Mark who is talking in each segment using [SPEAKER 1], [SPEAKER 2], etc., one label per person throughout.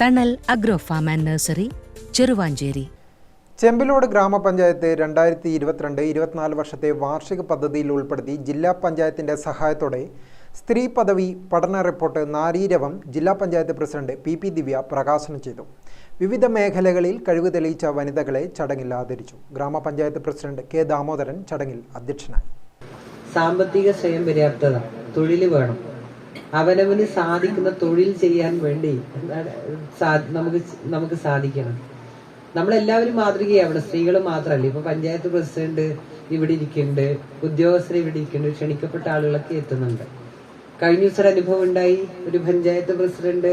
[SPEAKER 1] Thanal agro farm and nursery Cheruvancheri.
[SPEAKER 2] Chembilode ഗ്രാമപഞ്ചായത്ത് രണ്ടായിരത്തി ഇരുപത്തിരണ്ട് ഇരുപത്തിനാല് വർഷത്തെ വാർഷിക പദ്ധതിയിൽ ഉൾപ്പെടുത്തി ജില്ലാ പഞ്ചായത്തിന്റെ സഹായത്തോടെ സ്ത്രീ പദവി പഠന റിപ്പോർട്ട് നാരീരവം ജില്ലാ panchayat president P P Divya പ്രകാശനം ചെയ്തു. വിവിധ മേഖലകളിൽ കഴിവ് തെളിയിച്ച വനിതകളെ ചടങ്ങിൽ ആദരിച്ചു. ഗ്രാമപഞ്ചായത്ത് പ്രസിഡന്റ് കെ ദാമോദരൻ ചടങ്ങിൽ അധ്യക്ഷനായി.
[SPEAKER 3] സാമ്പത്തിക സ്വയം പര്യാപ്തത തൊഴിൽ വേണം. അവനവന് സാധിക്കുന്ന തൊഴിൽ ചെയ്യാൻ വേണ്ടി നമുക്ക് നമുക്ക് സാധിക്കണം. നമ്മളെല്ലാവരും മാതൃകയാവണം സ്ത്രീകൾ മാത്രമല്ല ഇപ്പൊ പഞ്ചായത്ത് പ്രസിഡന്റ് ഇവിടെ ഇരിക്കുന്നുണ്ട് ഉദ്യോഗസ്ഥർ ഇവിടെ ഇരിക്കുന്നുണ്ട് ക്ഷണിക്കപ്പെട്ട ആളുകളൊക്കെ എത്തുന്നുണ്ട്. കഴിഞ്ഞ ദിവസം അനുഭവം ഉണ്ടായി. ഒരു പഞ്ചായത്ത് പ്രസിഡന്റ്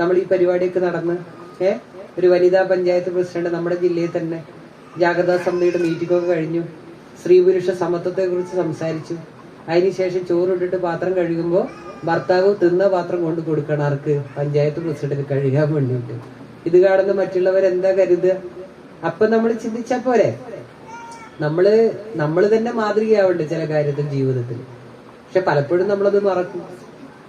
[SPEAKER 3] നമ്മൾ ഈ പരിപാടിയൊക്കെ നടന്ന് ഏ ഒരു വനിതാ പഞ്ചായത്ത് പ്രസിഡന്റ് നമ്മുടെ ജില്ലയിൽ തന്നെ ജാഗ്രതാ സമിതിയുടെ മീറ്റിംഗ് ഒക്കെ കഴിഞ്ഞു. സ്ത്രീ പുരുഷ സമത്വത്തെ കുറിച്ച് സംസാരിച്ചു. അതിനുശേഷം ചോറിട്ടിട്ട് പാത്രം കഴുകുമ്പോൾ ഭർത്താവ് തിന്ന പാത്രം കൊണ്ട് കൊടുക്കണം ആർക്ക്? പഞ്ചായത്ത് പ്രസിഡന്റ് കഴുകാൻ വേണ്ടിയിട്ട്. ഇത് കാണുന്ന മറ്റുള്ളവർ എന്താ കരുതുക? അപ്പൊ നമ്മൾ ചിന്തിച്ചാ പോരെ? നമ്മൾ നമ്മൾ തന്നെ മാതൃകയാവുണ്ട് ചില കാര്യത്തിൽ ജീവിതത്തിൽ പക്ഷെ പലപ്പോഴും നമ്മളത് മറക്കും.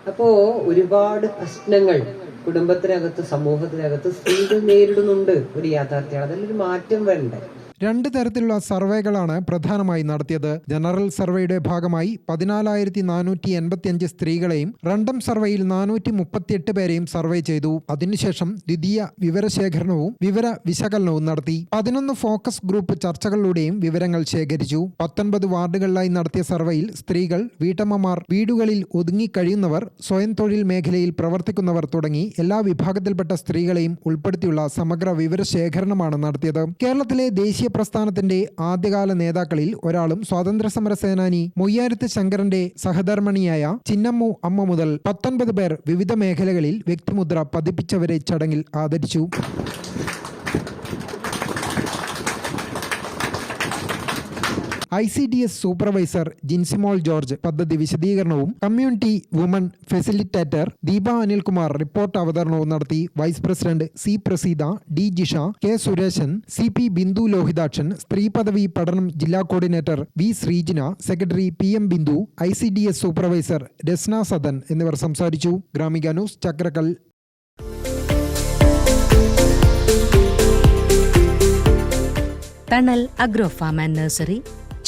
[SPEAKER 3] അപ്പോ ഒരുപാട് പ്രശ്നങ്ങൾ കുടുംബത്തിനകത്ത് സമൂഹത്തിനകത്ത് സ്ത്രീകൾ നേരിടുന്നുണ്ട്. ഒരു യാഥാർത്ഥ്യമാണ്. അതിലൊരു മാറ്റം വേണ്ടേ
[SPEAKER 2] രണ്ട് തരത്തിലുള്ള സർവേകളാണ് പ്രധാനമായി നടത്തിയത്. ജനറൽ സർവേയുടെ ഭാഗമായി പതിനാലായിരത്തി നാനൂറ്റി എൺപത്തിയഞ്ച് സ്ത്രീകളെയും റണ്ടം സർവേയിൽ നാനൂറ്റി മുപ്പത്തിയെട്ട് പേരെയും സർവേ ചെയ്തു. അതിനുശേഷം ദ്വിതീയ വിവരശേഖരണവും വിവര വിശകലനവും നടത്തി. പതിനൊന്ന് ഫോക്കസ് ഗ്രൂപ്പ് ചർച്ചകളിലൂടെയും വിവരങ്ങൾ ശേഖരിച്ചു. പത്തൊൻപത് വാർഡുകളിലായി നടത്തിയ സർവേയിൽ സ്ത്രീകൾ വീട്ടമ്മമാർ വീടുകളിൽ ഒതുങ്ങിക്കഴിയുന്നവർ സ്വയം തൊഴിൽ മേഖലയിൽ പ്രവർത്തിക്കുന്നവർ തുടങ്ങി എല്ലാ വിഭാഗത്തിൽപ്പെട്ട സ്ത്രീകളെയും ഉൾപ്പെടുത്തിയുള്ള സമഗ്ര വിവരശേഖരണമാണ് നടത്തിയത്. കേരളത്തിലെ ദേശീയ പ്രസ്ഥാനത്തിന്റെ ആദ്യകാല നേതാക്കളിൽ ഒരാളും സ്വാതന്ത്ര്യ സമര സേനാനി മൊയ്യാരത്ത് ശങ്കരന്റെ സഹധർമ്മിണിയായ ചിന്നമ്മു അമ്മ മുതൽ പത്തൊൻപത് പേർ വിവിധ മേഖലകളിൽ വ്യക്തിമുദ്ര പതിപ്പിച്ചവരെ ചടങ്ങിൽ ആദരിച്ചു. I C D S supervisor Jincymol George പദ്ധതി വിശദീകരണവും community woman facilitator Deepa Anilkumar report അവതരണവും നടത്തി vice president C Praseetha D Jisha K Suresan C P Bindu Lohithakshan സ്ത്രീ പദവി പഠനം ജില്ലാ coordinator V Sreejina secretary P M Bindu I C D S supervisor Rasna Sadan എന്നിവർ സംസാരിച്ചു. Gramika news Chakkarakkal.
[SPEAKER 1] Thanal agro farm and nursery